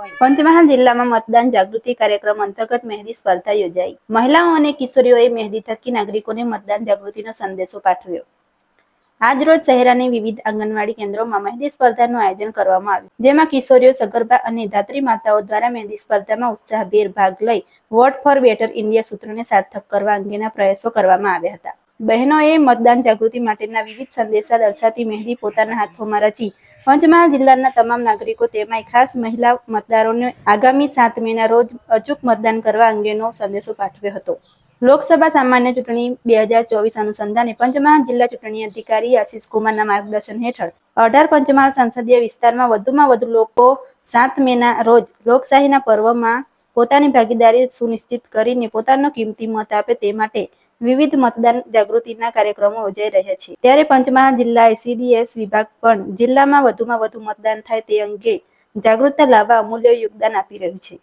પંચમહાલ જિલ્લામાં મતદાન જાગૃતિ કાર્યક્રમ અંતર્ગત મહેંદી સ્પર્ધા યોજાઈ. મહિલાઓ અને કિશોરીઓએ મહેંદી થકી નાગરિકોને મતદાન જાગૃતિનો સંદેશો પાઠવ્યો. આજરોજ શહેરાની વિવિધ આંગણવાડી કેન્દ્રોમાં મહેંદી સ્પર્ધાનું આયોજન કરવામાં આવ્યું. જેમાં કિશોરીઓ સગર્ભા અને ધાત્રી માતાઓ દ્વારા મહેંદી સ્પર્ધામાં ઉત્સાહભેર ભાગ લઈ વોટ ફોર બેટર ઇન્ડિયા સૂત્રને સાર્થક કરવા અંગેના પ્રયાસો કરવામાં આવ્યા હતા. બહેનોએ મતદાન જાગૃતિ માટેના વિવિધ સંદેશા દર્શાવતી મહેંદી પોતાના હાથોમાં રચી પંચમહાલ જિલ્લાના તમામ નાગરિકો તેમાંય ખાસ મહિલા મતદારોને આગામી સાત મેના રોજ અચૂક મતદાન કરવા અંગેનો સંદેશો પાઠવ્યો હતો. લોકસભા સામાન્ય ચૂંટણી બે હજાર ચોવીસ અનુસંધાને પંચમહાલ જિલ્લા ચૂંટણી અધિકારી આશીષ કુમારના માર્ગદર્શન હેઠળ અઢાર પંચમહાલ સંસદીય વિસ્તારમાં વધુમાં વધુ લોકો સાત મેના રોજ લોકશાહીના પર્વમાં પોતાની ભાગીદારી સુનિશ્ચિત કરીને પોતાનો કિંમતી મત આપે તે માટે વિવિધ મતદાન જાગૃતિના કાર્યક્રમો યોજાઈ રહ્યા છે. ત્યારે પંચમહાલ જિલ્લા એસીડીએસ વિભાગ પણ જિલ્લામાં વધુમાં વધુ મતદાન થાય તે અંગે જાગૃતતા લાવવા અમૂલ્ય યોગદાન આપી રહ્યું છે.